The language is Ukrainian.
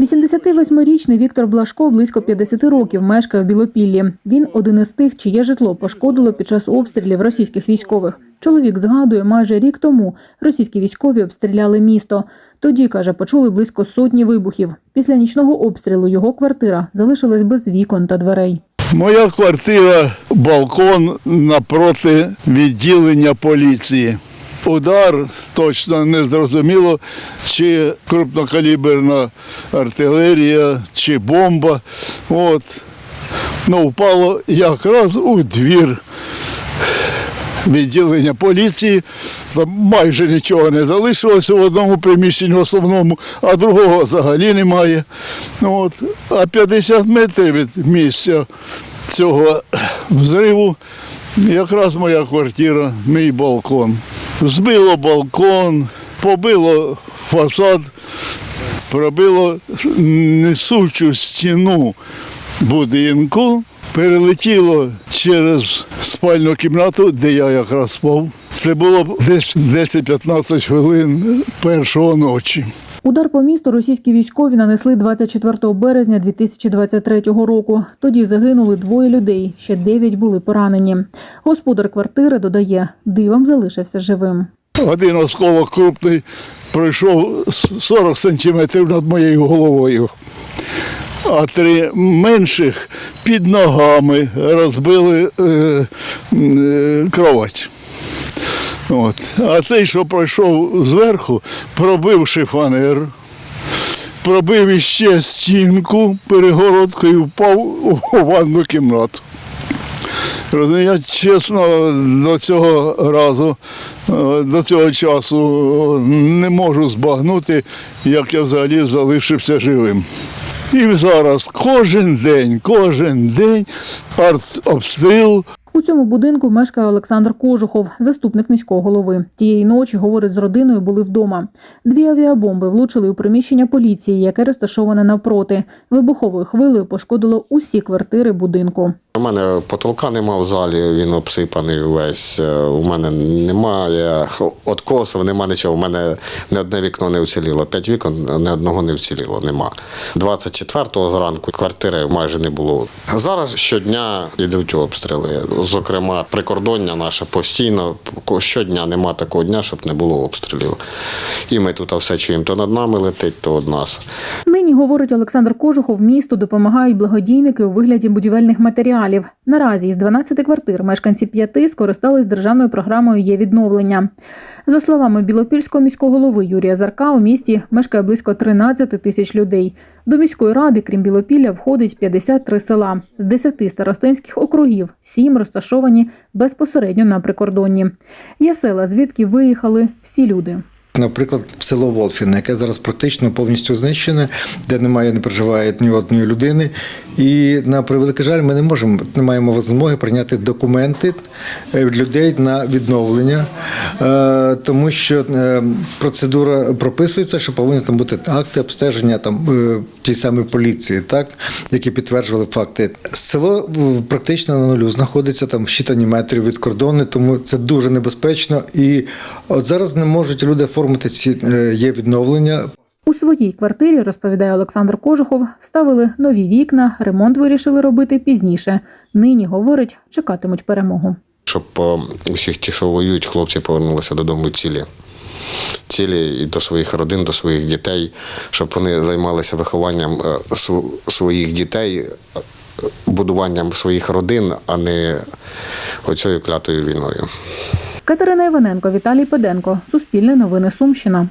88-річний Віктор Блашко близько 50 років мешкає в Білопіллі. Він один із тих, чиє житло пошкодило під час обстрілів російських військових. Чоловік згадує, майже рік тому російські військові обстріляли місто. Тоді, каже, почули близько сотні вибухів. Після нічного обстрілу його квартира залишилась без вікон та дверей. Моя квартира, балкон напроти відділення поліції. Удар точно не зрозуміло, чи крупнокаліберна артилерія, чи бомба. От. Ну, впало якраз у двір відділення поліції. Там майже нічого не залишилося в одному приміщенні основному, а другого взагалі немає. Ну, От. А 50 метрів від місця цього взриву якраз моя квартира, мій балкон. Збило балкон, побило фасад, пробило несучу стіну будинку, перелетіло через спальну кімнату, де я якраз спав. Це було десь 10-15 хвилин першого ночі. Удар по місту російські військові нанесли 24 березня 2023 року. Тоді загинули двоє людей, ще дев'ять були поранені. Господар квартири додає, дивом залишився живим. Один осколок крупний пройшов 40 сантиметрів над моєю головою. А три менших під ногами розбили е, е, кровать. От. А цей, що пройшов зверху, пробив шифонер, пробив іще стінку перегородкою і впав у ванну кімнату. Я чесно до цього разу, е, до цього часу е, не можу збагнути, як я взагалі залишився живим. І зараз кожен день, кожен день артобстріл. У цьому будинку мешкає Олександр Кожухов, заступник міського голови. Тієї ночі, говорить, з родиною були вдома. Дві авіабомби влучили у приміщення поліції, яке розташоване навпроти. Вибуховою хвилею пошкодило усі квартири будинку. У мене потолка нема в залі, він обсипаний весь. Е, У мене немає откосів, нема нічого. У мене не одне вікно не вціліло. П'ять вікон, не одного не вціліло, нема. 24-го зранку квартири майже не було. Зараз щодня йдуть обстріли. Зокрема, прикордоння наше постійно, щодня нема такого дня, щоб не було обстрілів. І ми тут все чуємо, то над нами летить, то од нас. Нині, говорить Олександр Кожухов, місту допомагають благодійники у вигляді будівельних матеріалів. Наразі із 12 квартир мешканці п'яти скористались державною програмою є відновлення. За словами Білопільського міського голови Юрія Зарка, у місті мешкає близько 13 тисяч людей. До міської ради, крім Білопілля, входить 53 села. З 10 старостинських округів 7 розташовані безпосередньо на прикордонні. Є села, звідки виїхали всі люди. Наприклад, село Волфіне, яке зараз практично повністю знищене, де немає, не проживає ні одної людини. І на превеликий жаль, ми не можемо, не маємо змоги прийняти документи е, від людей на відновлення, е, тому що е, процедура прописується, що повинні там бути акти обстеження там тій самої поліції, так які підтверджували факти. Село практично на нулю знаходиться там щитані метрів від кордону, тому це дуже небезпечно. І от зараз не можуть люди оформити ці е, є відновлення. У своїй квартирі, розповідає Олександр Кожухов, вставили нові вікна, ремонт вирішили робити пізніше. Нині, говорить, чекатимуть перемогу. щоб е, усіх ті, що воюють, хлопці повернулися додому цілі. Цілі і до своїх родин, до своїх дітей, щоб вони займалися вихованням е, своїх дітей, будуванням своїх родин, а не оцією клятою війною. Катерина Іваненко, Віталій Педенко. Суспільне новини Сумщина.